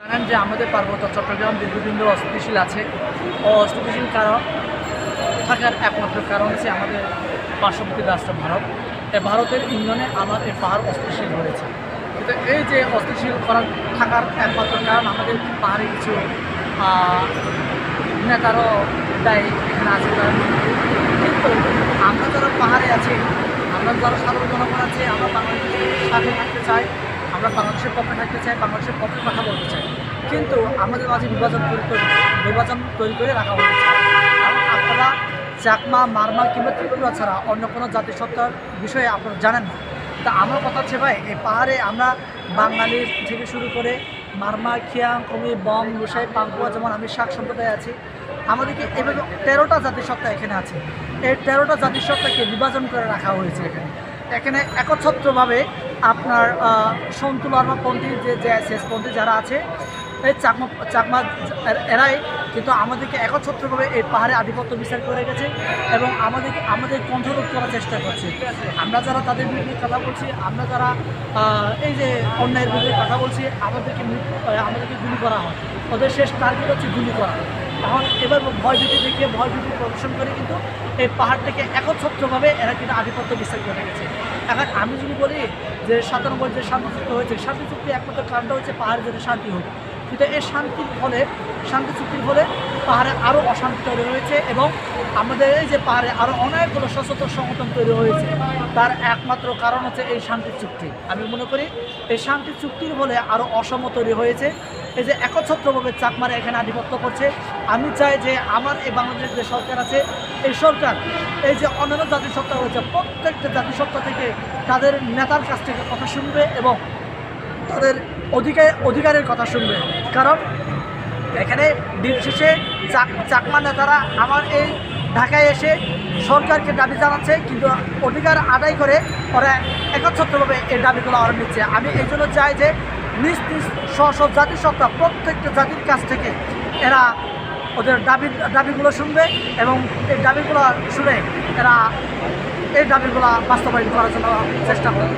জানেন যে আমাদের পার্বত্য চট্টগ্রাম দীর্ঘদিন ধরে অস্থিতিশীল আছে। ও অস্থিতিশীল কারণ থাকার একমাত্র কারণ হচ্ছে আমাদের পার্শ্ববর্তী রাষ্ট্র ভারত। এই ভারতের ইন্ধনে আমার এই পাহাড় অস্থিতিশীল হয়েছে। কিন্তু এই যে অস্থিতিশীল করার থাকার একমাত্র কারণ আমাদের পাহাড়ে কিছু নেতারও দায় এখানে আছে কিন্তু আমরা যারা পাহাড়ে আছি, আমরা যারা সাধারণ জনগণ আছে, আমরা বাংলাদেশের সাথে থাকতে চাই। আমরা বাংলাদেশের পক্ষে থাকতে চাই বাংলাদেশের পক্ষে কথা বলতে চাই। কিন্তু আমাদের মাঝে বিভাজন তৈরি করে, বিভাজন তৈরি করে রাখা হয়েছে। আপনারা চাকমা মারমা কিংবা ত্রিপুরা ছাড়া অন্য কোনো জাতিসত্তার বিষয়ে আপনারা জানেন না। তা আমার কথা হচ্ছে ভাই, এই পাহাড়ে আমরা বাঙালির থেকে শুরু করে মারমা খিয়াং, কমি, বম রুসাই পাঙ্কুয়া যেমন আমি শাক সম্প্রদায় আছি, আমাদেরকে এভাবে তেরোটা জাতিসত্তা এখানে আছে। এই তেরোটা জাতিসত্তাকে বিভাজন করে রাখা হয়েছে এখানে। এখানে একচ্ছত্রভাবে আপনার আহ, সন্তুল পন্থী যে যে শেষপন্থী যারা আছে এই চাকমা চাকমা এর- এরাই কিন্তু আমাদেরকে একচ্ছত্রভাবে এই পাহাড়ে আধিপত্য বিস্তার করে গেছে এবং আমাদেরকে আমাদের কণ্ঠরোধ করার চেষ্টা করছে। আমরা যারা তাদের বিরুদ্ধে কথা বলছি আমরা যারা এই যে অন্যায়ের বিরুদ্ধে কথা বলছি আমাদেরকে আমাদেরকে গুলি করা হয়। ওদের শেষ টার্গেট হচ্ছে গুলি করা। এখন এবার ভয় ভীতি দেখিয়ে, ভয় ভীতি প্রদর্শন করে কিন্তু এই পাহাড়টাকে একচ্ছত্রভাবে এরা কিন্তু আধিপত্য বিস্তার করে গেছে এখন আমি যদি বলি যে সাতানব্বই যে শান্তি চুক্তি হয়েছে শান্তি চুক্তি একমাত্র কারণটা হচ্ছে পাহাড় যাতে শান্তি হোক। কিন্তু এই শান্তির ফলে, শান্তি চুক্তির ফলে পাহাড়ে আরও অশান্তি তৈরি হয়েছে এবং আমাদের এই যে পাহাড়ে আরও অনেকগুলো সশস্ত্র সংগঠন তৈরি হয়েছে, তার একমাত্র কারণ হচ্ছে এই শান্তি চুক্তি। আমি মনে করি এই শান্তি চুক্তির ফলে আরও অসম তৈরি হয়েছে। এই যে একচ্ছত্রভাবে চাকমারে এখানে আধিপত্য করছে। আমি চাই যে আমার এই বাংলাদেশের যে সরকার আছে, এই সরকার, এই যে অন্যান্য জাতিসত্তা রয়েছে, প্রত্যেকটা জাতিসত্তা থেকে তাদের নেতার কাছ থেকে কথা শুনবে এবং তাদের অধিকার অধিকারের কথা শুনবে। কারণ এখানে দিন শেষে চাক- চাকমা নেতারা আমার এই ঢাকায় এসে সরকারকে দাবি জানাচ্ছে, কিন্তু অধিকার আদায় করে ওরা একচ্ছত্রভাবে এই দাবিগুলো ওরা নিচ্ছে আমি এই জন্য চাই যে নিজ নিজ স্ব স্ব জাতিসত্তা, প্রত্যেকটা জাতির কাছ থেকে এরা ওদের দাবি দাবিগুলো শুনবে এবং এই দাবিগুলো শুনে এরা এই দাবিগুলো বাস্তবায়ন করার জন্য চেষ্টা করবে।